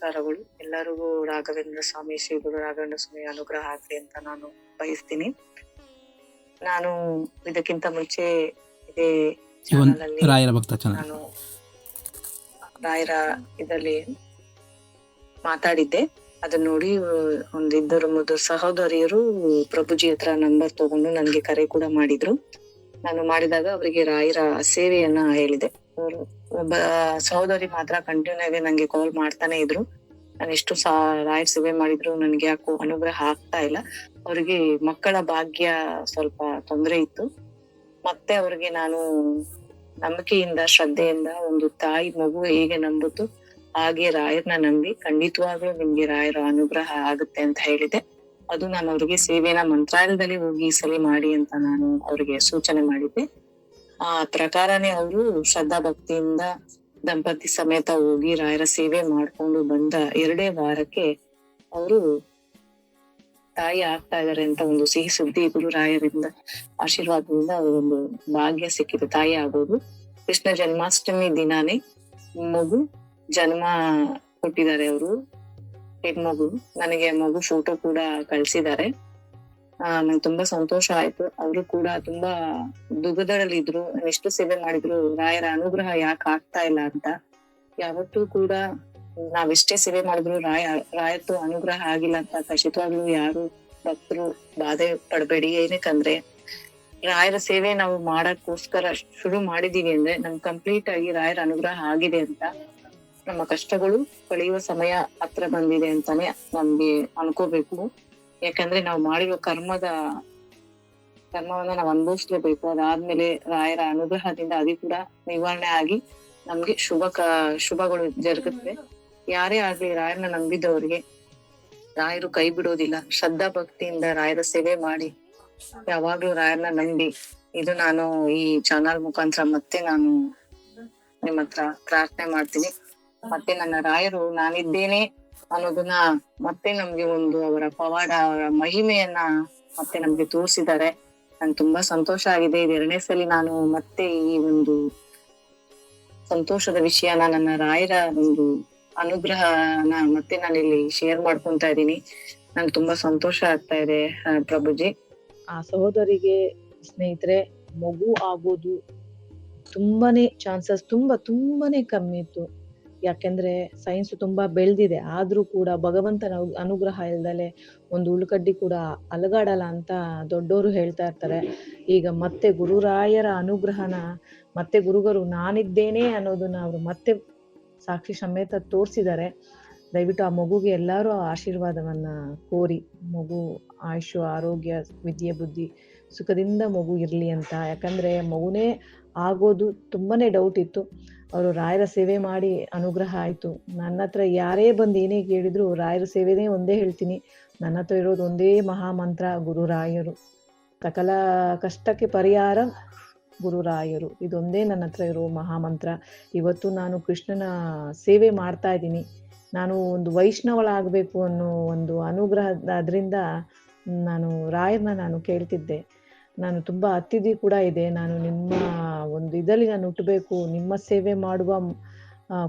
ನಮಸ್ಕಾರಗಳು. ಎಲ್ಲರಿಗೂ ರಾಘವೇಂದ್ರ ಸ್ವಾಮಿ ಶ್ರೀ ಗುರು ರಾಘವೇಂದ್ರ ಸ್ವಾಮಿ ಅನುಗ್ರಹ ಆಗ್ಲಿ ಅಂತ ನಾನು ಬಯಸ್ತೀನಿ. ನಾನು ಇದಕ್ಕಿಂತ ಮುಂಚೆ ಇದೇ ರಾಯರ ಭಕ್ತ ನಾನು ರಾಯರ ಇದರಲ್ಲಿ ಮಾತಾಡಿದ್ದೆ. ಅದನ್ನ ನೋಡಿ ಒಂದ್ ಇಬ್ಬರು ಮೂರು ಸಹೋದರಿಯರು ಪ್ರಭುಜಿ ಹತ್ರ ನಂಬರ್ ತಗೊಂಡು ನನ್ಗೆ ಕರೆ ಕೂಡ ಮಾಡಿದ್ರು. ನಾನು ಮಾಡಿದಾಗ ಅವರಿಗೆ ರಾಯರ ಸೇವೆಯನ್ನ ಹೇಳಿದೆ. ಅವರು ಒಬ್ಬ ಸಹೋದರಿ ಮಾತ್ರ ಕಂಟಿನ್ಯೂ ಆಗಿ ನಂಗೆ ಕಾಲ್ ಮಾಡ್ತಾನೆ ಇದ್ರು. ನಾನು ಎಷ್ಟು ರಾಯರ್ ಸೇವೆ ಮಾಡಿದ್ರು ನನ್ಗೆ ಯಾಕೋ ಅನುಗ್ರಹ ಆಗ್ತಾ ಇಲ್ಲ. ಅವ್ರಿಗೆ ಮಕ್ಕಳ ಭಾಗ್ಯ ಸ್ವಲ್ಪ ತೊಂದರೆ ಇತ್ತು. ಮತ್ತೆ ಅವ್ರಿಗೆ ನಾನು ನಂಬಿಕೆಯಿಂದ, ಶ್ರದ್ಧೆಯಿಂದ ಒಂದು ತಾಯಿ ಮಗು ಹೇಗೆ ನಂಬುತ್ತು ಹಾಗೆ ರಾಯರ್ನ ನಂಬಿ ಖಂಡಿತವಾಗ್ಲೂ ನಿಮ್ಗೆ ರಾಯರ ಅನುಗ್ರಹ ಆಗುತ್ತೆ ಅಂತ ಹೇಳಿದೆ. ಅದು ನಾನು ಅವ್ರಿಗೆ ಸೇವೆನ ಮಂತ್ರಾಲಯದಲ್ಲಿ ಹೋಗಿ ಈ ಮಾಡಿ ಅಂತ ನಾನು ಅವ್ರಿಗೆ ಸೂಚನೆ ಮಾಡಿದ್ದೆ. ಆ ಪ್ರಕಾರನೇ ಅವರು ಶ್ರದ್ಧಾ ಭಕ್ತಿಯಿಂದ ದಂಪತಿ ಸಮೇತ ಹೋಗಿ ರಾಯರ ಸೇವೆ ಮಾಡ್ಕೊಂಡು ಬಂದ ಎರಡೇ ವಾರಕ್ಕೆ ಅವರು ತಾಯಿ ಆಗ್ತಾ ಇದಾರೆ ಅಂತ ಒಂದು ಸಿಹಿ ಸುದ್ದಿ ಗುರು ರಾಯರಿಂದ ಆಶೀರ್ವಾದದಿಂದ ಒಂದು ಭಾಗ್ಯ ಸಿಕ್ಕಿದೆ. ತಾಯಿ ಆಗೋದು. ಕೃಷ್ಣ ಜನ್ಮಾಷ್ಟಮಿ ದಿನಾನೇ ಮಗು ಜನ್ಮ ಕೊಟ್ಟಿದ್ದಾರೆ ಅವರು. ಹೆಣ್ಮಗು. ನನಗೆ ಮಗು ಫೋಟೋ ಕೂಡ ಕಳ್ಸಿದ್ದಾರೆ. ನಂಗೆ ತುಂಬಾ ಸಂತೋಷ ಆಯ್ತು. ಅವರು ಕೂಡ ತುಂಬಾ ದುಗದಳಲ್ಲಿದ್ರು. ಎಷ್ಟು ಸೇವೆ ಮಾಡಿದ್ರು, ರಾಯರ ಅನುಗ್ರಹ ಯಾಕೆ ಆಗ್ತಾ ಇಲ್ಲ ಅಂತ. ಯಾವತ್ತೂ ಕೂಡ ನಾವೆಷ್ಟೇ ಸೇವೆ ಮಾಡಿದ್ರು ರಾಯ, ರಾಯತ್ತು ಅನುಗ್ರಹ ಆಗಿಲ್ಲ ಅಂತ. ಖಚಿತವಾಗ್ಲೂ ಯಾರು ಭಕ್ತರು ಬಾಧೆ ಪಡಬೇಡಿ. ಏನಕ್ಕಂದ್ರೆ, ರಾಯರ ಸೇವೆ ನಾವು ಮಾಡಕ್ಕೋಸ್ಕರ ಶುರು ಮಾಡಿದೀವಿ ಅಂದ್ರೆ ನಮ್ ಕಂಪ್ಲೀಟ್ ಆಗಿ ರಾಯರ ಅನುಗ್ರಹ ಆಗಿದೆ ಅಂತ. ನಮ್ಮ ಕಷ್ಟಗಳು ಕಳೆಯುವ ಸಮಯ ಹತ್ರ ಬಂದಿದೆ ಅಂತಾನೆ ನಮ್ಗೆ ಅನ್ಕೋಬೇಕು. ಯಾಕಂದ್ರೆ ನಾವು ಮಾಡಿರೋ ಕರ್ಮದ ಕರ್ಮವನ್ನ ನಾವು ಅನುಭವಿಸ್ಲೇಬೇಕು. ಅದಾದ್ಮೇಲೆ ರಾಯರ ಅನುಗ್ರಹದಿಂದ ಅದು ಕೂಡ ನಿವಾರಣೆ ಆಗಿ ನಮ್ಗೆ ಶುಭ ಶುಭಗಳು ಜರುಗುತ್ತೆ. ಯಾರೇ ಆಗ್ಲಿ ರಾಯರನ್ನ ನಂಬಿದವರಿಗೆ ರಾಯರು ಕೈ ಬಿಡೋದಿಲ್ಲ. ಶ್ರದ್ಧಾ ಭಕ್ತಿಯಿಂದ ರಾಯರ ಸೇವೆ ಮಾಡಿ ಯಾವಾಗ್ಲೂ ರಾಯರನ್ನ ನಂಬಿ ಇದು ನಾನು ಈ ಚಾನಲ್ ಮುಖಾಂತರ ಮತ್ತೆ ನಾನು ನಿಮ್ಮ ಹತ್ರ ಪ್ರಾರ್ಥನೆ ಮಾಡ್ತೀನಿ. ಮತ್ತೆ ನನ್ನ ರಾಯರು ನಾನಿದ್ದೇನೆ. ಅನ್ನೋದನ್ನ ಮತ್ತೆ ನಮ್ಗೆ ಒಂದು ಅವರ ಪವಾಡ, ಅವರ ಮಹಿಮೆಯನ್ನ ಮತ್ತೆ ನಮ್ಗೆ ತೋರಿಸಿದ್ದಾರೆ. ನಂಗೆ ತುಂಬಾ ಸಂತೋಷ ಆಗಿದೆ. ಇದು ಎರಡನೇ ಸಲ ನಾನು ಮತ್ತೆ ಈ ಒಂದು ಸಂತೋಷದ ವಿಷಯನ, ನನ್ನ ರಾಯರ ಒಂದು ಅನುಗ್ರಹನ ಮತ್ತೆ ನಾನು ಇಲ್ಲಿ ಶೇರ್ ಮಾಡ್ಕೊಂತ ಇದ್ದೀನಿ. ನಂಗೆ ತುಂಬಾ ಸಂತೋಷ ಆಗ್ತಾ ಇದೆ ಪ್ರಭುಜಿ. ಆ ಸಹೋದರಿಗೆ ಸ್ನೇಹಿತರೆ, ಮಗು ಆಗೋದು ತುಂಬಾನೇ ಚಾನ್ಸಸ್ ತುಂಬಾ, ತುಂಬಾನೇ ಕಮ್ಮಿ ಇತ್ತು. ಯಾಕೆಂದ್ರೆ ಸೈನ್ಸ್ ತುಂಬಾ ಬೆಳೆದಿದೆ. ಆದ್ರೂ ಕೂಡ ಭಗವಂತನ ಅನುಗ್ರಹ ಇಲ್ದಲೆ ಒಂದು ಉಳ್ಕಡ್ಡಿ ಕೂಡ ಅಲಗಾಡಲ್ಲ ಅಂತ ದೊಡ್ಡವರು ಹೇಳ್ತಾ ಇರ್ತಾರೆ. ಈಗ ಮತ್ತೆ ಗುರುರಾಯರ ಅನುಗ್ರಹನ, ಮತ್ತೆ ಗುರುಗರು ನಾನಿದ್ದೇನೆ ಅನ್ನೋದನ್ನ ಅವರು ಮತ್ತೆ ಸಾಕ್ಷಿ ಸಮೇತ ತೋರಿಸಿದ್ದಾರೆ. ದಯವಿಟ್ಟು ಆ ಮಗುಗೆ ಎಲ್ಲರೂ ಆಶೀರ್ವಾದವನ್ನ ಕೋರಿ. ಮಗು ಆಯುಷು ಆರೋಗ್ಯ, ವಿದ್ಯೆ, ಬುದ್ಧಿ ಸುಖದಿಂದ ಮಗು ಇರ್ಲಿ ಅಂತ. ಯಾಕಂದ್ರೆ ಮಗುನೇ ಆಗೋದು ತುಂಬಾನೇ ಡೌಟ್ ಇತ್ತು. ಅವರು ರಾಯರ ಸೇವೆ ಮಾಡಿ ಅನುಗ್ರಹ ಆಯ್ತು. ನನ್ನ ಹತ್ರ ಯಾರೇ ಬಂದು ಏನೇ ಕೇಳಿದ್ರು ರಾಯರ ಸೇವೆನೇ ಒಂದೇ ಹೇಳ್ತೀನಿ. ನನ್ನ ಹತ್ರ ಇರೋದು ಒಂದೇ ಮಹಾಮಂತ್ರ, ಗುರುರಾಯರು. ಸಕಲ ಕಷ್ಟಕ್ಕೆ ಪರಿಹಾರ ಗುರುರಾಯರು. ಇದೊಂದೇ ನನ್ನ ಹತ್ರ ಇರೋ ಮಹಾಮಂತ್ರ. ಇವತ್ತು ನಾನು ಕೃಷ್ಣನ ಸೇವೆ ಮಾಡ್ತಾ ಇದ್ದೀನಿ. ನಾನು ಒಂದು ವೈಷ್ಣವಳಾಗಬೇಕು ಅನ್ನೋ ಒಂದು ಅನುಗ್ರಹ ಅದರಿಂದ ನಾನು ರಾಯರನ್ನ ನಾನು ಕೇಳ್ತಿದ್ದೆ. ನಾನು ತುಂಬ ಅತಿಥಿ ಕೂಡ ಇದೆ. ನಾನು ನಿಮ್ಮ ಒಂದು ಇದರಲ್ಲಿ ನಾನು ಹುಟ್ಟಬೇಕು. ನಿಮ್ಮ ಸೇವೆ ಮಾಡುವ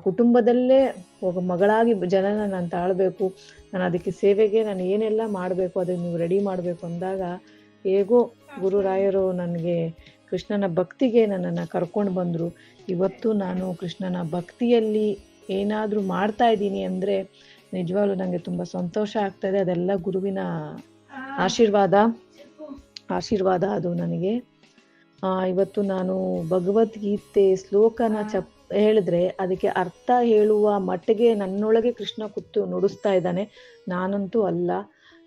ಕುಟುಂಬದಲ್ಲೇ ಒಬ್ಬ ಮಗಳಾಗಿ ಜನನ ನಾನು ತಾಳ್ಬೇಕು. ನಾನು ಅದಕ್ಕೆ ಸೇವೆಗೆ ನಾನು ಏನೆಲ್ಲ ಮಾಡಬೇಕು ಅದನ್ನು ನೀವು ರೆಡಿ ಮಾಡಬೇಕು ಅಂದಾಗ ಹೇಗೋ ಗುರುರಾಯರು ನನಗೆ ಕೃಷ್ಣನ ಭಕ್ತಿಗೆ ನನ್ನನ್ನು ಕರ್ಕೊಂಡು ಬಂದರು. ಇವತ್ತು ನಾನು ಕೃಷ್ಣನ ಭಕ್ತಿಯಲ್ಲಿ ಏನಾದರೂ ಮಾಡ್ತಾ ಇದ್ದೀನಿ ಅಂದರೆ ನಿಜವಾಗ್ಲೂ ನನಗೆ ತುಂಬ ಸಂತೋಷ ಆಗ್ತಾಯಿದೆ ಅದೆಲ್ಲ ಗುರುವಿನ ಆಶೀರ್ವಾದ. ಆಶೀರ್ವಾದ ಅದು ನನಗೆ. ಆ, ಇವತ್ತು ನಾನು ಭಗವದ್ಗೀತೆ ಶ್ಲೋಕನ ಚಪ್ ಹೇಳಿದ್ರೆ ಅದಕ್ಕೆ ಅರ್ಥ ಹೇಳುವ ಮಟ್ಟಿಗೆ ನನ್ನೊಳಗೆ ಕೃಷ್ಣ ಕುತ್ತು ನುಡಿಸ್ತಾ ಇದ್ದಾನೆ. ನಾನಂತೂ ಅಲ್ಲ.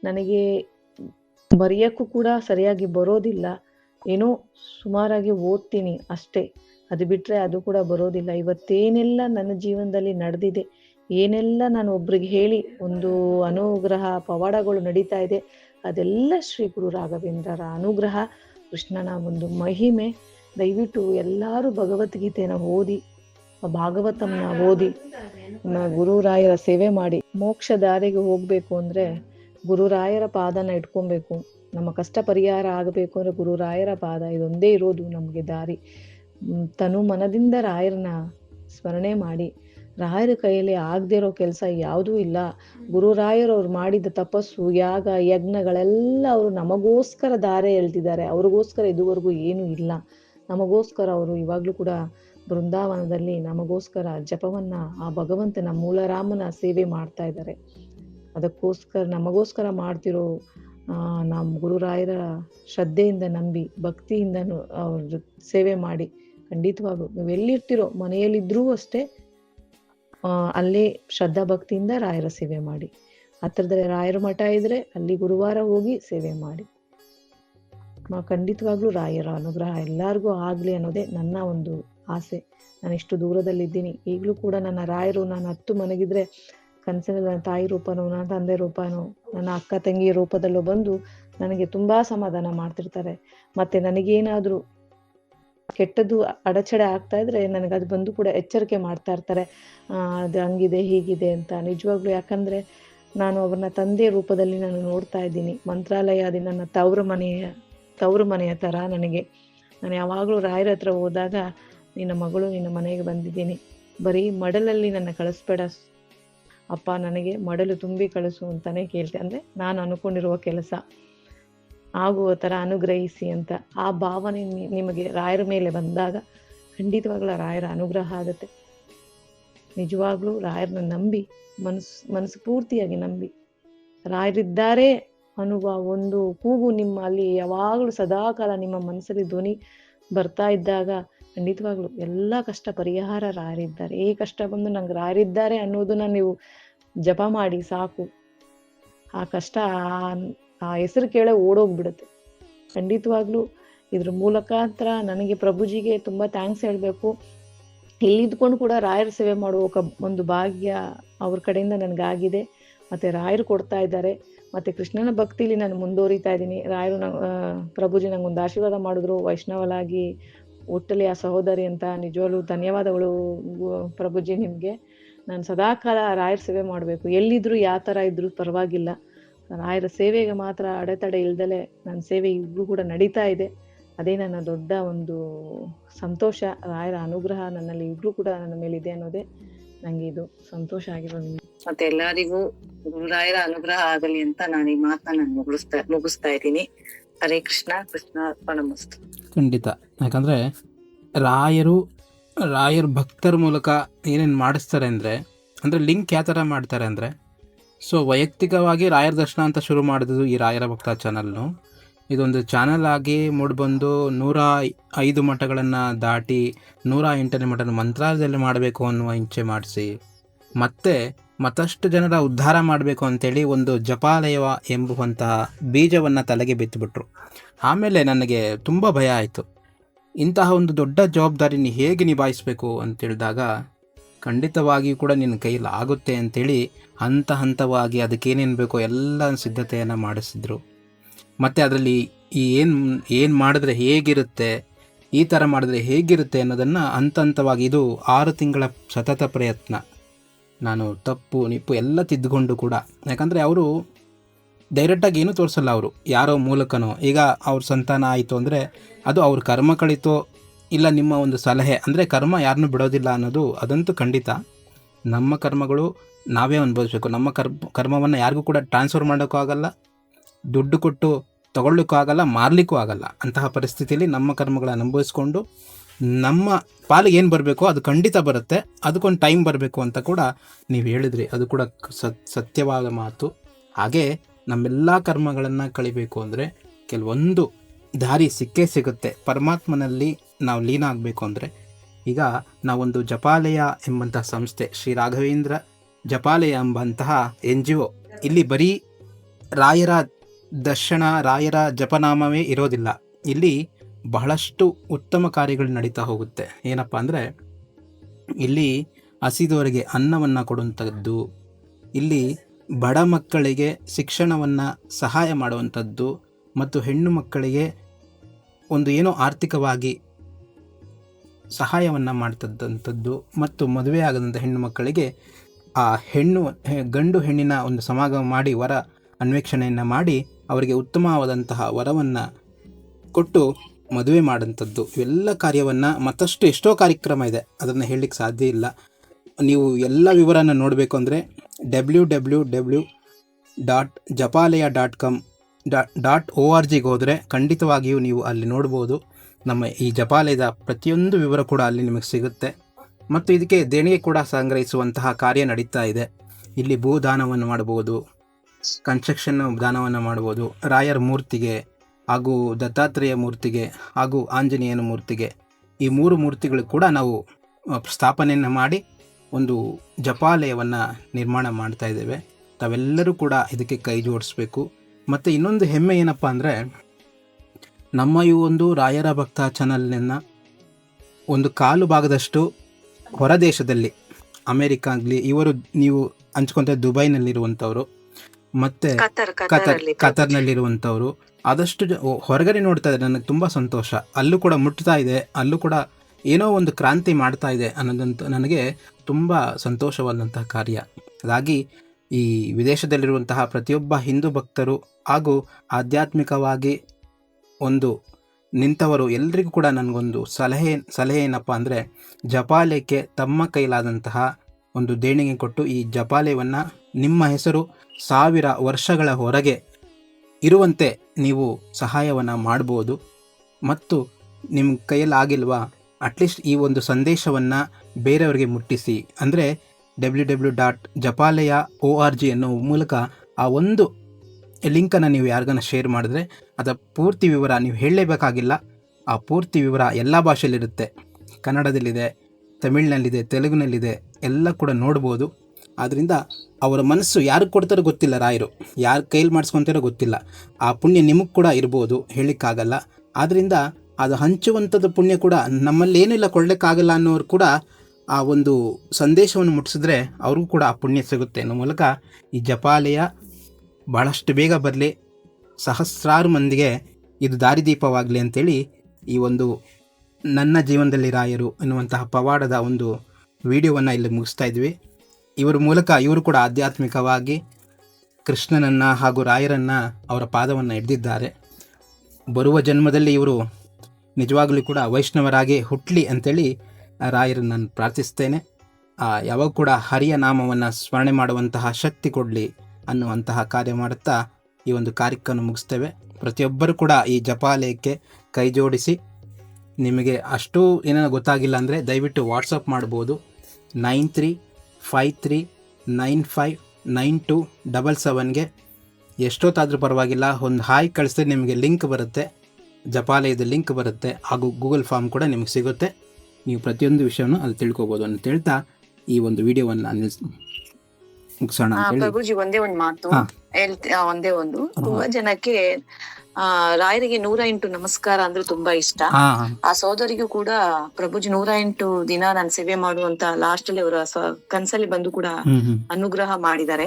ನನಗೆ ಬರೆಯೋಕ್ಕೂ ಕೂಡ ಸರಿಯಾಗಿ ಬರೋದಿಲ್ಲ. ಏನೋ ಸುಮಾರಾಗಿ ಓದ್ತೀನಿ ಅಷ್ಟೇ. ಅದು ಬಿಟ್ಟರೆ ಅದು ಕೂಡ ಬರೋದಿಲ್ಲ. ಇವತ್ತೇನೆಲ್ಲ ನನ್ನ ಜೀವನದಲ್ಲಿ ನಡೆದಿದೆ. ಏನೆಲ್ಲ ನಾನು ಒಬ್ರಿಗೆ ಹೇಳಿ ಒಂದು ಅನುಗ್ರಹ ಪವಾಡಗಳು ನಡೀತಾ ಇದೆ. ಅದೆಲ್ಲ ಶ್ರೀ ಗುರು ರಾಘವೇಂದ್ರರ ಅನುಗ್ರಹ, ಕೃಷ್ಣನ ಒಂದು ಮಹಿಮೆ. ದಯವಿಟ್ಟು ಎಲ್ಲರೂ ಭಗವದ್ಗೀತೆನ ಓದಿ, ಭಾಗವತಂನ ಓದಿ ಗುರುರಾಯರ ಸೇವೆ ಮಾಡಿ. ಮೋಕ್ಷ ದಾರಿಗೆ ಹೋಗ್ಬೇಕು ಅಂದ್ರೆ ಗುರುರಾಯರ ಪಾದನ ಇಟ್ಕೊಬೇಕು. ನಮ್ಮ ಕಷ್ಟ ಪರಿಹಾರ ಆಗಬೇಕು ಅಂದ್ರೆ ಗುರುರಾಯರ ಪಾದ, ಇದೊಂದೇ ಇರೋದು ನಮಗೆ ದಾರಿ. ತನು ಮನದಿಂದ ರಾಯರನ್ನ ಸ್ಮರಣೆ ಮಾಡಿ. ರಾಯರ ಕೈಯಲ್ಲಿ ಆಗದೇ ಇರೋ ಕೆಲಸ ಯಾವುದೂ ಇಲ್ಲ. ಗುರುರಾಯರು ಅವ್ರು ಮಾಡಿದ ತಪಸ್ಸು ಯಾಗ ಯಜ್ಞಗಳೆಲ್ಲ ಅವರು ನಮಗೋಸ್ಕರ ದಾರೆ ಎಳ್ದಿದ್ದಾರೆ. ಅವ್ರಿಗೋಸ್ಕರ ಇದುವರೆಗೂ ಏನೂ ಇಲ್ಲ. ನಮಗೋಸ್ಕರ ಅವರು ಇವಾಗಲೂ ಕೂಡ ಬೃಂದಾವನದಲ್ಲಿ ನಮಗೋಸ್ಕರ ಜಪವನ್ನ ಆ ಭಗವಂತನ ಮೂಲರಾಮನ ಸೇವೆ ಮಾಡ್ತಾ ಇದ್ದಾರೆ. ಅದಕ್ಕೋಸ್ಕರ ನಮಗೋಸ್ಕರ ಮಾಡ್ತಿರೋ ನಮ್ಮ ಗುರುರಾಯರ ಶ್ರದ್ಧೆಯಿಂದ ನಂಬಿ ಭಕ್ತಿಯಿಂದ ಅವ್ರ ಸೇವೆ ಮಾಡಿ ಖಂಡಿತವಾಗ್ಲು ನೀವು ಎಲ್ಲಿರ್ತಿರೋ ಮನೆಯಲ್ಲಿದ್ದರೂ ಅಷ್ಟೇ ಅಲ್ಲೇ ಶ್ರದ್ಧಾ ಭಕ್ತಿಯಿಂದ ರಾಯರ ಸೇವೆ ಮಾಡಿ. ಹತ್ರದಲ್ಲಿ ರಾಯರ ಮಠ ಇದ್ರೆ ಅಲ್ಲಿ ಗುರುವಾರ ಹೋಗಿ ಸೇವೆ ಮಾಡಿ. ಖಂಡಿತವಾಗ್ಲೂ ರಾಯರ ಅನುಗ್ರಹ ಎಲ್ಲರಿಗೂ ಆಗ್ಲಿ ಅನ್ನೋದೇ ನನ್ನ ಒಂದು ಆಸೆ. ನಾನು ಇಷ್ಟು ದೂರದಲ್ಲಿದ್ದೀನಿ. ಈಗಲೂ ಕೂಡ ನನ್ನ ರಾಯರು ನಾನು ಹತ್ತು ಮನೆಗಿದ್ರೆ ಕನಸಿನ ತಾಯಿ ರೂಪನೋ, ನನ್ನ ತಂದೆ ರೂಪನೋ, ನನ್ನ ಅಕ್ಕ ತಂಗಿ ರೂಪದಲ್ಲೂ ಬಂದು ನನಗೆ ತುಂಬಾ ಸಮಾಧಾನ ಮಾಡ್ತಿರ್ತಾರೆ. ಮತ್ತೆ ನನಗೇನಾದ್ರೂ ಕೆಟ್ಟದ್ದು ಅಡಚಣೆ ಆಗ್ತಾ ಇದ್ರೆ ನನಗೆ ಅದು ಬಂದು ಕೂಡ ಎಚ್ಚರಿಕೆ ಮಾಡ್ತಾ ಇರ್ತಾರೆ. ಅದು ಹಂಗಿದೆ, ಹೀಗಿದೆ ಅಂತ. ನಿಜವಾಗ್ಲೂ ಯಾಕಂದ್ರೆ ನಾನು ಅವ್ರನ್ನ ತಂದೆ ರೂಪದಲ್ಲಿ ನಾನು ನೋಡ್ತಾ ಇದ್ದೀನಿ. ಮಂತ್ರಾಲಯ ಅದು ನನ್ನ ತವ್ರ ಮನೆಯ, ತವರು ಮನೆಯ ಥರ ನನಗೆ. ನಾನು ಯಾವಾಗಲೂ ರಾಯರ ಹತ್ರ ಹೋದಾಗ ನಿನ್ನ ಮಗಳು ನಿನ್ನ ಮನೆಗೆ ಬಂದಿದ್ದೀನಿ. ಬರೀ ಮಡಲಲ್ಲಿ ನನ್ನ ಕಳಿಸ್ಬೇಡ. ಅಪ್ಪ, ನನಗೆ ಮಡಲು ತುಂಬಿ ಕಳಿಸು ಅಂತಾನೆ ಕೇಳ್ತೆ. ಅಂದರೆ ನಾನು ಅನ್ಕೊಂಡಿರುವ ಕೆಲಸ. ಆಗುವ ಥರ ಅನುಗ್ರಹಿಸಿ ಅಂತ ಆ ಭಾವನೆ ನಿಮಗೆ ರಾಯರ ಮೇಲೆ ಬಂದಾಗ ಖಂಡಿತವಾಗ್ಲೂ ರಾಯರ ಅನುಗ್ರಹ ಆಗುತ್ತೆ. ನಿಜವಾಗ್ಲೂ ರಾಯರನ್ನ ನಂಬಿ, ಮನಸ್ಸು ಮನಸ್ಸು ಪೂರ್ತಿಯಾಗಿ ನಂಬಿ. ರಾಯರಿದ್ದಾರೆ ಅನ್ನುವ ಒಂದು ಕೂಗು ನಿಮ್ಮ ಅಲ್ಲಿ ಯಾವಾಗಲೂ ಸದಾಕಾಲ ನಿಮ್ಮ ಮನಸ್ಸಲ್ಲಿ ಧ್ವನಿ ಬರ್ತಾ ಇದ್ದಾಗ ಖಂಡಿತವಾಗ್ಲೂ ಎಲ್ಲ ಕಷ್ಟ ಪರಿಹಾರ ರಾಯರಿದ್ದಾರೆ. ಈ ಕಷ್ಟ ಬಂದು ನಂಗೆ ರಾಯರಿದ್ದಾರೆ ಅನ್ನೋದನ್ನ ನೀವು ಜಪ ಮಾಡಿ ಸಾಕು. ಆ ಕಷ್ಟ ಆ- ಹೆಸರು ಕೇಳೇ ಓಡೋಗ್ಬಿಡುತ್ತೆ. ಖಂಡಿತವಾಗ್ಲೂ ಇದ್ರ ಮೂಲಕಾಂತರ ನನಗೆ ಪ್ರಭುಜಿಗೆ ತುಂಬಾ ಥ್ಯಾಂಕ್ಸ್ ಹೇಳಬೇಕು. ಇಲ್ಲಿದ್ಕೊಂಡು ಕೂಡ ರಾಯರ ಸೇವೆ ಮಾಡುವ ಒಂದು ಭಾಗ್ಯ ಅವ್ರ ಕಡೆಯಿಂದ ನನಗಾಗಿದೆ. ಮತ್ತೆ ರಾಯರು ಕೊಡ್ತಾ ಇದ್ದಾರೆ. ಮತ್ತೆ ಕೃಷ್ಣನ ಭಕ್ತಿಲಿ ನಾನು ಮುಂದುವರಿತಾ ಇದ್ದೀನಿ. ರಾಯರು ಪ್ರಭುಜಿ ನಂಗೊಂದು ಆಶೀರ್ವಾದ ಮಾಡಿದ್ರು. ವೈಷ್ಣವಲಾಗಿ ಒಟ್ಟಲ್ಲಿ ಆ ಸಹೋದರಿ ಅಂತ ನಿಜವಾಗ್ಲೂ ಧನ್ಯವಾದಗಳು ಪ್ರಭುಜಿ ನಿಮಗೆ. ನಾನು ಸದಾಕಾಲ ರಾಯರ ಸೇವೆ ಮಾಡಬೇಕು. ಎಲ್ಲಿದ್ರು ಯಾವ ಥರ ಇದ್ರು ಪರವಾಗಿಲ್ಲ. ರಾಯರ ಸೇವೆಗೆ ಮಾತ್ರ ಅಡೆತಡೆ ಇಲ್ದಲೆ ನನ್ನ ಸೇವೆ ಇಬ್ಬರು ಕೂಡ ನಡೀತಾ ಇದೆ. ಅದೇ ನನ್ನ ದೊಡ್ಡ ಒಂದು ಸಂತೋಷ ರಾಯರ ಅನುಗ್ರಹ ನನ್ನಲ್ಲಿ ಇಬ್ರು ಕೂಡ ನನ್ನ ಮೇಲೆ ಇದೆ ಅನ್ನೋದೇ ನಂಗೆ ಇದು ಸಂತೋಷ ಆಗಿರೋದು ಮತ್ತೆ ಎಲ್ಲರಿಗೂ ಗುರುರಾಯರ ಅನುಗ್ರಹ ಆಗಲಿ ಅಂತ ನಾನು ಈ ಮಾತನ್ನ ನಾನು ಮುಗಿಸ್ತಾ ಮುಗಿಸ್ತಾ ಇದ್ದೀನಿ. ಹರೇ ಕೃಷ್ಣ ಕೃಷ್ಣ ಅರ್ಪಣಮಸ್ತು ಖಂಡಿತ. ಯಾಕಂದ್ರೆ ರಾಯರು ರಾಯರ ಭಕ್ತರ ಮೂಲಕ ಏನೇನು ಮಾಡಿಸ್ತಾರೆ ಅಂದರೆ ಅಂದರೆ ಲಿಂಕ್ ಯಾವ ಥರ ಮಾಡ್ತಾರೆ ಅಂದರೆ ಸೊ ವೈಯಕ್ತಿಕವಾಗಿ ರಾಯರ ದರ್ಶನ ಅಂತ ಶುರು ಮಾಡಿದ್ದು ಈ ರಾಯರ ಭಕ್ತ ಚಾನಲ್ನು ಇದೊಂದು ಚಾನಲ್ ಆಗಿ ಮೂಡಿಬಂದು ನೂರ ಐದು ಮಠಗಳನ್ನು ದಾಟಿ ನೂರ ಎಂಟನೇ ಮಠನ ಮಂತ್ರಾಲಯದಲ್ಲಿ ಮಾಡಬೇಕು ಅನ್ನುವ ಇಂಚೆ ಮಾಡಿಸಿ, ಮತ್ತೆ ಮತ್ತಷ್ಟು ಜನರ ಉದ್ಧಾರ ಮಾಡಬೇಕು ಅಂತೇಳಿ ಒಂದು ಜಪಾಲಯ ಎಂಬುವಂತಹ ಬೀಜವನ್ನು ತಲೆಗೆ ಬಿತ್ತುಬಿಟ್ರು ಆಮೇಲೆ ನನಗೆ ತುಂಬ ಭಯ ಆಯಿತು. ಇಂತಹ ಒಂದು ದೊಡ್ಡ ಜವಾಬ್ದಾರಿನ ಹೇಗೆ ನಿಭಾಯಿಸಬೇಕು ಅಂತೇಳಿದಾಗ ಖಂಡಿತವಾಗಿಯೂ ಕೂಡ ನಿನ್ನ ಕೈಯಲ್ಲಿ ಆಗುತ್ತೆ ಅಂತೇಳಿ ಹಂತ ಹಂತವಾಗಿ ಅದಕ್ಕೇನೇನು ಬೇಕೋ ಎಲ್ಲ ಸಿದ್ಧತೆಯನ್ನು ಮಾಡಿಸಿದ್ರು. ಮತ್ತು ಅದರಲ್ಲಿ ಈ ಏನು ಏನು ಮಾಡಿದ್ರೆ ಹೇಗಿರುತ್ತೆ, ಈ ಥರ ಮಾಡಿದ್ರೆ ಹೇಗಿರುತ್ತೆ ಅನ್ನೋದನ್ನು ಹಂತ ಹಂತವಾಗಿ ಇದು ಆರು ತಿಂಗಳ ಸತತ ಪ್ರಯತ್ನ. ನಾನು ತಪ್ಪು, ನಿಪ್ಪು ಎಲ್ಲ ತಿದ್ದುಕೊಂಡು ಕೂಡ. ಯಾಕಂದರೆ ಅವರು ಡೈರೆಕ್ಟಾಗಿ ಏನೂ ತೋರಿಸಲ್ಲ ಅವರು. ಯಾರೋ ಮೂಲಕನೋ. ಈಗ ಅವ್ರ ಸಂತಾನ ಆಯಿತು ಅಂದರೆ ಅದು ಅವ್ರ ಕರ್ಮ ಕಳಿತೋ ಇಲ್ಲ ನಿಮ್ಮ ಒಂದು ಸಲಹೆ ಅಂದರೆ ಕರ್ಮ ಯಾರನ್ನೂ ಬಿಡೋದಿಲ್ಲ ಅನ್ನೋದು ಅದಂತೂ ಖಂಡಿತ. ನಮ್ಮ ಕರ್ಮಗಳು ನಾವೇ ಅನುಭವಿಸ್ಬೇಕು. ನಮ್ಮ ಕರ್ಮ, ಕರ್ಮವನ್ನು ಯಾರಿಗೂ ಕೂಡ ಟ್ರಾನ್ಸ್ಫರ್ ಮಾಡೋಕ್ಕೂ ಆಗಲ್ಲ, ದುಡ್ಡು ಕೊಟ್ಟು ತಗೊಳ್ಳೋಕ್ಕೂ ಆಗಲ್ಲ, ಮಾರಲಿಕ್ಕೂ ಆಗಲ್ಲ. ಅಂತಹ ಪರಿಸ್ಥಿತಿಯಲ್ಲಿ ನಮ್ಮ ಕರ್ಮಗಳನ್ನು ಅನುಭವಿಸ್ಕೊಂಡು ನಮ್ಮ ಪಾಲಿಗೆ ಏನು ಬರಬೇಕೋ ಅದು ಖಂಡಿತ ಬರುತ್ತೆ. ಅದಕ್ಕೊಂದು ಟೈಮ್ ಬರಬೇಕು ಅಂತ ಕೂಡ ನೀವು ಹೇಳಿದ್ರಿ. ಅದು ಕೂಡ ಸತ್ ಸತ್ಯವಾದ ಮಾತು. ಹಾಗೆ ನಮ್ಮೆಲ್ಲ ಕರ್ಮಗಳನ್ನು ಕಳಿಬೇಕು ಅಂದರೆ ಕೆಲವೊಂದು ದಾರಿ ಸಿಕ್ಕೇ ಸಿಗುತ್ತೆ. ಪರಮಾತ್ಮನಲ್ಲಿ ನಾವು ಲೀನ ಆಗಬೇಕು ಅಂದರೆ ಈಗ ನಾವೊಂದು ಜಪಾಲಯ ಎಂಬಂತಹ ಸಂಸ್ಥೆ, ಶ್ರೀ ರಾಘವೇಂದ್ರ ಜಪಾಲಯ ಎಂಬಂತಹ ಎನ್ ಜಿ ಒ ಇಲ್ಲಿ ಬರೀ ರಾಯರ ದರ್ಶನ, ರಾಯರ ಜಪನಾಮವೇ ಇರೋದಿಲ್ಲ. ಇಲ್ಲಿ ಬಹಳಷ್ಟು ಉತ್ತಮ ಕಾರ್ಯಗಳು ನಡೀತಾ ಹೋಗುತ್ತೆ. ಏನಪ್ಪ ಅಂದರೆ ಇಲ್ಲಿ ಹಸಿದವರಿಗೆ ಅನ್ನವನ್ನು ಕೊಡುವಂಥದ್ದು ಇಲ್ಲಿ ಬಡ ಮಕ್ಕಳಿಗೆ ಶಿಕ್ಷಣವನ್ನು ಸಹಾಯ ಮಾಡುವಂಥದ್ದು ಮತ್ತು ಹೆಣ್ಣು ಮಕ್ಕಳಿಗೆ ಒಂದು ಏನೋ ಆರ್ಥಿಕವಾಗಿ ಸಹಾಯವನ್ನು ಮಾಡ್ತದ್ದಂಥದ್ದು ಮತ್ತು ಮದುವೆ ಆಗದಂಥ ಹೆಣ್ಣು ಮಕ್ಕಳಿಗೆ ಆ ಹೆಣ್ಣು ಗಂಡು ಹೆಣ್ಣಿನ ಒಂದು ಸಮಾಗಮ ಮಾಡಿ, ವರ ಅನ್ವೇಷಣೆಯನ್ನು ಮಾಡಿ ಅವರಿಗೆ ಉತ್ತಮವಾದಂತಹ ವರವನ್ನು ಕೊಟ್ಟು ಮದುವೆ ಮಾಡೋಂಥದ್ದು. ಇವೆಲ್ಲ ಕಾರ್ಯವನ್ನು ಮತ್ತಷ್ಟು ಎಷ್ಟೋ ಕಾರ್ಯಕ್ರಮ ಇದೆ. ಅದನ್ನು ಹೇಳಲಿಕ್ಕೆ ಸಾಧ್ಯ ಇಲ್ಲ. ನೀವು ಎಲ್ಲ ವಿವರನ ನೋಡಬೇಕು ಅಂದರೆ W W W dot Japalaya dot com dot O R ಜಿಗೆ ಹೋದರೆ ಖಂಡಿತವಾಗಿಯೂ ನೀವು ಅಲ್ಲಿ ನೋಡ್ಬೋದು. ನಮ್ಮ ಈ ಜಪಾಲಯದ ಪ್ರತಿಯೊಂದು ವಿವರ ಕೂಡ ಅಲ್ಲಿ ನಿಮಗೆ ಸಿಗುತ್ತೆ. ಮತ್ತು ಇದಕ್ಕೆ ದೇಣಿಗೆ ಕೂಡ ಸಂಗ್ರಹಿಸುವಂತಹ ಕಾರ್ಯ ನಡೀತಾ ಇದೆ. ಇಲ್ಲಿ ಭೂದಾನವನ್ನು ಮಾಡ್ಬೋದು ಕನ್ಸ್ಟ್ರಕ್ಷನ್ ದಾನವನ್ನು ಮಾಡ್ಬೋದು, ರಾಯರ್ ಮೂರ್ತಿಗೆ ಹಾಗೂ ದತ್ತಾತ್ರೇಯ ಮೂರ್ತಿಗೆ ಹಾಗೂ ಆಂಜನೇಯನ ಮೂರ್ತಿಗೆ ಈ ಮೂರು ಮೂರ್ತಿಗಳು ಕೂಡ ನಾವು ಸ್ಥಾಪನೆಯನ್ನು ಮಾಡಿ ಒಂದು ಜಪಾಲಯವನ್ನು ನಿರ್ಮಾಣ ಮಾಡ್ತಾ ಇದ್ದೇವೆ. ತಾವೆಲ್ಲರೂ ಕೂಡ ಇದಕ್ಕೆ ಕೈ ಜೋಡಿಸ್ಬೇಕು. ಮತ್ತು ಇನ್ನೊಂದು ಹೆಮ್ಮೆ ಏನಪ್ಪ ಅಂದರೆ ನಮ್ಮ ಈ ಒಂದು ರಾಯರ ಭಕ್ತ ಚಾನಲ್ನ ಒಂದು ಕಾಲು ಭಾಗದಷ್ಟು ಹೊರದೇಶದಲ್ಲಿ ಅಮೇರಿಕ ಆಗಲಿ ಇವರು ನೀವು ಹಂಚ್ಕೊಂತ ದುಬೈನಲ್ಲಿರುವಂಥವ್ರು ಮತ್ತು ಕತರ್ ಕತರ್ನಲ್ಲಿರುವಂಥವ್ರು ಆದಷ್ಟು ಹೊರಗಡೆ ನೋಡ್ತಾ ಇದ್ದಾರೆ ನನಗೆ ತುಂಬ ಸಂತೋಷ. ಅಲ್ಲೂ ಕೂಡ ಮುಟ್ತಾ ಇದೆ ಅಲ್ಲೂ ಕೂಡ ಏನೋ ಒಂದು ಕ್ರಾಂತಿ ಮಾಡ್ತಾ ಇದೆ ಅನ್ನೋದಂತ ನನಗೆ ತುಂಬ ಸಂತೋಷವಾದಂತಹ ಕಾರ್ಯ. ಹಾಗಾಗಿ ಈ ವಿದೇಶದಲ್ಲಿರುವಂತಹ ಪ್ರತಿಯೊಬ್ಬ ಹಿಂದೂ ಭಕ್ತರು ಹಾಗೂ ಆಧ್ಯಾತ್ಮಿಕವಾಗಿ ಒಂದು ನಿಂತವರು ಎಲ್ರಿಗೂ ಕೂಡ ನನಗೊಂದು ಸಲಹೆ ಸಲಹೆ ಏನಪ್ಪ ಅಂದರೆ ಜಪಾಲಯಕ್ಕೆ ತಮ್ಮ ಕೈಲಾದಂತಹ ಒಂದು ದೇಣಿಗೆ ಕೊಟ್ಟು ಈ ಜಪಾಲೆಯನ್ನು ನಿಮ್ಮ ಹೆಸರು ಸಾವಿರ ವರ್ಷಗಳ ಹೊರಗೆ ಇರುವಂತೆ ನೀವು ಸಹಾಯವನ್ನು ಮಾಡ್ಬೋದು ಮತ್ತು ನಿಮ್ಮ ಕೈಯಲ್ಲಿ ಆಗಿಲ್ವಾ ಅಟ್ಲೀಸ್ಟ್ ಈ ಒಂದು ಸಂದೇಶವನ್ನು ಬೇರೆಯವರಿಗೆ ಮುಟ್ಟಿಸಿ. ಅಂದರೆ W W dot Japalaya O R G ಅನ್ನೋ ಮೂಲಕ ಆ ಒಂದು ಲಿಂಕನ್ನು ನೀವು ಯಾರಿಗಾನ ಶೇರ್ ಮಾಡಿದ್ರೆ ಅದರ ಪೂರ್ತಿ ವಿವರ ನೀವು ಹೇಳಲೇಬೇಕಾಗಿಲ್ಲ. ಆ ಪೂರ್ತಿ ವಿವರ ಎಲ್ಲ ಭಾಷೆಯಲ್ಲಿರುತ್ತೆ. ಕನ್ನಡದಲ್ಲಿದೆ, ತಮಿಳ್ನಲ್ಲಿದೆ, ತೆಲುಗಿನಲ್ಲಿದೆ, ಎಲ್ಲ ಕೂಡ ನೋಡ್ಬೋದು. ಆದ್ದರಿಂದ ಅವರ ಮನಸ್ಸು ಯಾರಿಗೆ ಕೊಡ್ತಾರೋ ಗೊತ್ತಿಲ್ಲ ರಾಯರು. ಯಾರು ಕೈಲಿ ಮಾಡಿಸ್ಕೊತಾರೋ ಗೊತ್ತಿಲ್ಲ. ಆ ಪುಣ್ಯ ನಿಮಗೆ ಕೂಡ ಇರ್ಬೋದು ಹೇಳಿಕ್ಕಾಗಲ್ಲ ಆದ್ದರಿಂದ ಅದು ಹಂಚುವಂಥದ್ದು ಪುಣ್ಯ ಕೂಡ ನಮ್ಮಲ್ಲಿ ಏನಿಲ್ಲ ಕೊಡಲಿಕ್ಕಾಗಲ್ಲ ಅನ್ನೋರು ಕೂಡ ಆ ಒಂದು ಸಂದೇಶವನ್ನು ಮುಟ್ಟಿಸಿದ್ರೆ ಅವ್ರಿಗೂ ಕೂಡ ಆ ಪುಣ್ಯ ಸಿಗುತ್ತೆ ಅನ್ನೋ ಮೂಲಕ ಈ ಜಪಾಲಯ ಭಾಳಷ್ಟು ಬೇಗ ಬರಲಿ, ಸಹಸ್ರಾರು ಮಂದಿಗೆ ಇದು ದಾರಿದೀಪವಾಗಲಿ ಅಂತೇಳಿ ಈ ಒಂದು ನನ್ನ ಜೀವನದಲ್ಲಿ ರಾಯರು ಅನ್ನುವಂತಹ ಪವಾಡದ ಒಂದು ವಿಡಿಯೋವನ್ನು ಇಲ್ಲಿ ಮುಗಿಸ್ತಾ ಇದ್ವಿ. ಇವರ ಮೂಲಕ ಇವರು ಕೂಡ ಆಧ್ಯಾತ್ಮಿಕವಾಗಿ ಕೃಷ್ಣನನ್ನು ಹಾಗೂ ರಾಯರನ್ನು ಅವರ ಪಾದವನ್ನು ಹಿಡಿದಿದ್ದಾರೆ. ಬರುವ ಜನ್ಮದಲ್ಲಿ ಇವರು ನಿಜವಾಗಲೂ ಕೂಡ ವೈಷ್ಣವರಾಗಿ ಹುಟ್ಟಲಿ ಅಂತೇಳಿ ಆ ರಾಯರನ್ನು ನಾನು ಪ್ರಾರ್ಥಿಸ್ತೇನೆ ಯಾವಾಗ ಕೂಡ ಹರಿಯ ನಾಮವನ್ನು ಸ್ಮರಣೆ ಮಾಡುವಂತಹ ಶಕ್ತಿ ಕೊಡಲಿ ಅನ್ನುವಂತಹ ಕಾರ್ಯ ಮಾಡುತ್ತಾ ಈ ಒಂದು ಕಾರ್ಯಕ್ರಮ ಮುಗಿಸ್ತೇವೆ. ಪ್ರತಿಯೊಬ್ಬರು ಕೂಡ ಈ ಜಪಾಲಯಕ್ಕೆ ಕೈ ಜೋಡಿಸಿ ನಿಮಗೆ ಅಷ್ಟು ಏನೇನೋ ಗೊತ್ತಾಗಿಲ್ಲ ಅಂದರೆ ದಯವಿಟ್ಟು ವಾಟ್ಸಪ್ ಮಾಡ್ಬೋದು. Nine three five three nine five nine two double ಸೆವೆನ್ಗೆ ಎಷ್ಟೊತ್ತಾದರೂ ಪರವಾಗಿಲ್ಲ, ಒಂದು ಹಾಯ್ ಕಳಿಸಿದ್ರೆ ನಿಮಗೆ ಲಿಂಕ್ ಬರುತ್ತೆ. ಜಪಾಲಯದ ಲಿಂಕ್ ಬರುತ್ತೆ ಹಾಗೂ ಗೂಗಲ್ ಫಾರ್ಮ್ ಕೂಡ ನಿಮಗೆ ಸಿಗುತ್ತೆ. ನೀವು ಪ್ರತಿಯೊಂದು ವಿಷಯವನ್ನು ಅಲ್ಲಿ ತಿಳ್ಕೊಬೋದು ಅಂತ ಹೇಳ್ತಾ ಈ ಒಂದು ವಿಡಿಯೋವನ್ನು ನಿಲ್ಸ್ ಮುಗಿಸೋಣ ಪ್ರಭುಜಿ ಒಂದೇ ಒಂದು ಮಾತು. ಹೇಳ್ತಿ ಒಂದೇ ಒಂದು. ತುಂಬಾ ಜನಕ್ಕೆ ಆ ರಾಯರಿಗೆ ನೂರ ಎಂಟು ನಮಸ್ಕಾರ ಅಂದ್ರೆ ತುಂಬಾ ಇಷ್ಟ. ಆ ಸೋದರಿಗೂ ಕೂಡ ಪ್ರಭುಜಿ ನೂರ ಎಂಟು ದಿನ ನಾನು ಸೇವೆ ಮಾಡುವಂತ ಲಾಸ್ಟ್ ಅಲ್ಲಿ ಅವರ ಕನ್ಸಲ್ಲಿ ಬಂದು ಕೂಡ ಅನುಗ್ರಹ ಮಾಡಿದ್ದಾರೆ.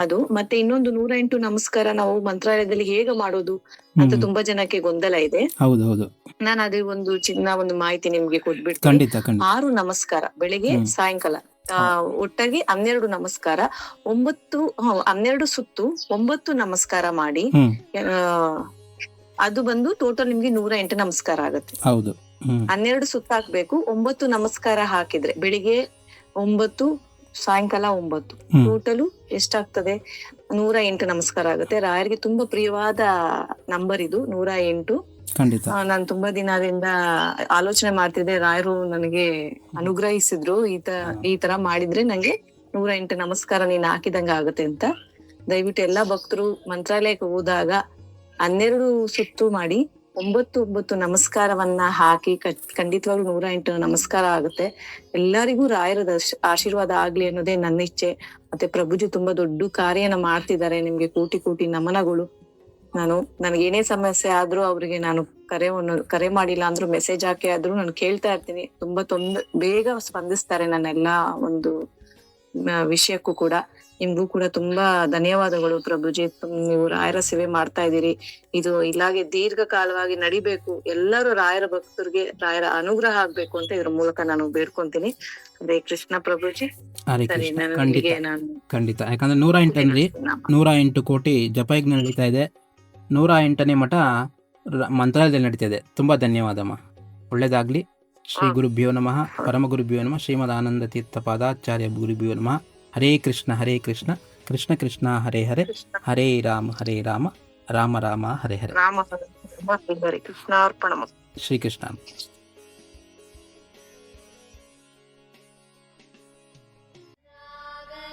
ಅದು. ಮತ್ತೆ ಇನ್ನೊಂದು ನೂರ ಎಂಟು ನಮಸ್ಕಾರ ನಾವು ಮಂತ್ರಾಲಯದಲ್ಲಿ ಹೇಗೆ ಮಾಡೋದು ಅಂತ ತುಂಬಾ ಜನಕ್ಕೆ ಗೊಂದಲ ಇದೆ. ನಾನು ಅದೇ ಒಂದು ಚಿನ್ನ ಒಂದು ಮಾಹಿತಿ ನಿಮ್ಗೆ ಕೊಟ್ಬಿಡ್ತೀನಿ. ಖಂಡಿತ ಆರು ನಮಸ್ಕಾರ. ಬೆಳಿಗ್ಗೆ. ಸಾಯಂಕಾಲ. ಒಟ್ಟಾಗಿ ಹನ್ನೆರಡು ನಮಸ್ಕಾರ ಒಂಬತ್ತು ಹನ್ನೆರಡು ಸುತ್ತು ಒಂಬತ್ತು ನಮಸ್ಕಾರ ಮಾಡಿ ಅದು ಬಂದು ಟೋಟಲ್ ನಿಮ್ಗೆ ನೂರ ಎಂಟು ನಮಸ್ಕಾರ ಆಗುತ್ತೆ. ಹೌದು. ಹನ್ನೆರಡು ಸುತ್ತ ಹಾಕ್ಬೇಕು ಒಂಬತ್ತು ನಮಸ್ಕಾರ ಹಾಕಿದ್ರೆ ಬೆಳಿಗ್ಗೆ ಒಂಬತ್ತು ಸಾಯಂಕಾಲ ಒಂಬತ್ತು ಟೋಟಲು ಎಷ್ಟಾಗ್ತದೆ? ನೂರ ಎಂಟು ನಮಸ್ಕಾರ ಆಗುತ್ತೆ. ರಾಯರಿಗೆ ತುಂಬಾ ಪ್ರಿಯವಾದ ನಂಬರ್ ಇದು ನೂರ ಎಂಟು. ಖಂಡಿತ. ನಾನು ತುಂಬಾ ದಿನದಿಂದ ಆಲೋಚನೆ ಮಾಡ್ತಿದ್ದೆ. ರಾಯರು ನನಗೆ ಅನುಗ್ರಹಿಸಿದ್ರು. ಈ ತ, ಈ ತರ ಮಾಡಿದ್ರೆ ನಂಗೆ ನೂರ ಎಂಟು ನಮಸ್ಕಾರ ನೀನ್ ಹಾಕಿದಂಗ ಆಗುತ್ತೆ ಅಂತ. ದಯವಿಟ್ಟು ಎಲ್ಲಾ ಭಕ್ತರು ಮಂತ್ರಾಲಯಕ್ಕೆ ಹೋದಾಗ ಹನ್ನೆರಡು ಸುತ್ತು ಮಾಡಿ ಒಂಬತ್ತು ಒಂಬತ್ತು ನಮಸ್ಕಾರವನ್ನ ಹಾಕಿ ಖಂಡಿತವಾಗ್ಲೂ ನೂರ ಎಂಟು ನಮಸ್ಕಾರ ಆಗುತ್ತೆ. ಎಲ್ಲರಿಗೂ ರಾಯರ ಆಶೀರ್ವಾದ ಆಗ್ಲಿ ಅನ್ನೋದೇ ನನ್ನ ಇಚ್ಛೆ ಮತ್ತೆ ಪ್ರಭುಜಿ ತುಂಬಾ ದೊಡ್ಡ ಕಾರ್ಯನ ಮಾಡ್ತಿದ್ದಾರೆ. ನಿಮ್ಗೆ ಕೋಟಿ ಕೋಟಿ ನಮನಗಳು. ನಾನು ನನಗೆ ಏನೇ ಸಮಸ್ಯೆ ಆದ್ರೂ ಅವ್ರಿಗೆ ನಾನು ಕರೆ ಕರೆ ಮಾಡಿಲ್ಲ ಅಂದ್ರೂ ಮೆಸೇಜ್ ಹಾಕಿ ಆದ್ರೂ ನಾನು ಕೇಳ್ತಾ ಇರ್ತೀನಿ. ತುಂಬಾ ತೊಂದ್ರೆ ಬೇಗ ಸ್ಪಂದಿಸ್ತಾರೆ ನನ್ನ ಎಲ್ಲಾ ಒಂದು ವಿಷಯಕ್ಕೂ ಕೂಡ. ನಿಮ್ಗೂ ಕೂಡ ತುಂಬಾ ಧನ್ಯವಾದಗಳು ಪ್ರಭುಜಿ. ನೀವು ರಾಯರ ಸೇವೆ ಮಾಡ್ತಾ ಇದ್ದೀರಿ. ಇದು ಇಲ್ಲಾಗೆ ದೀರ್ಘಕಾಲವಾಗಿ ನಡಿಬೇಕು. ಎಲ್ಲರೂ ರಾಯರ ಭಕ್ತರಿಗೆ ರಾಯರ ಅನುಗ್ರಹ ಆಗ್ಬೇಕು ಅಂತ ಇದ್ರ ಮೂಲಕ ನಾನು ಬೇಡ್ಕೊಂತೀನಿ. ಅದೇ ಕೃಷ್ಣ ಪ್ರಭುಜಿ. ಖಂಡಿತ. ಖಂಡಿತ. ಯಾಕಂದ್ರೆ ನೂರ ಎಂಟಲ್ಲಿ ನೂರ ಎಂಟು ಕೋಟಿ ಜಪಯಜ್ಞ ನಡೀತಾ ಇದೆ. ನೂರ ಎಂಟನೇ ಮಠ ಮಂತ್ರಾಲಯದಲ್ಲಿ ನಡೀತಾ ಇದೆ ತುಂಬ ಧನ್ಯವಾದಮ್ಮ. ಒಳ್ಳೆಯದಾಗಲಿ ಶ್ರೀ ಗುರುಭ್ಯೋ ನಮಃ. ಪರಮ ಗುರುಭ್ಯೋ ನಮಃ. ಶ್ರೀಮದ್ ಆನಂದ ತೀರ್ಥ ಪಾದಾಚಾರ್ಯ ಗುರುಭ್ಯೋ ನಮಃ. ಹರೇ ಕೃಷ್ಣ ಹರೇ ಕೃಷ್ಣ. ಕೃಷ್ಣ ಕೃಷ್ಣ ಹರೇ ಹರೇ. ಹರೇ ರಾಮ ಹರೇ ರಾಮ. ರಾಮ ರಾಮ ಹರೇ ಹರೇ. ರಾಮ ಕೃಷ್ಣ ಕೃಷ್ಣಾರ್ಪಣ ಶ್ರೀಕೃಷ್ಣ.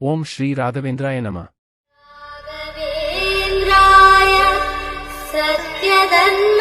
ഓം ശ്രീ രാഘവേന്ദ്രായ നമ. സത്യദന്ത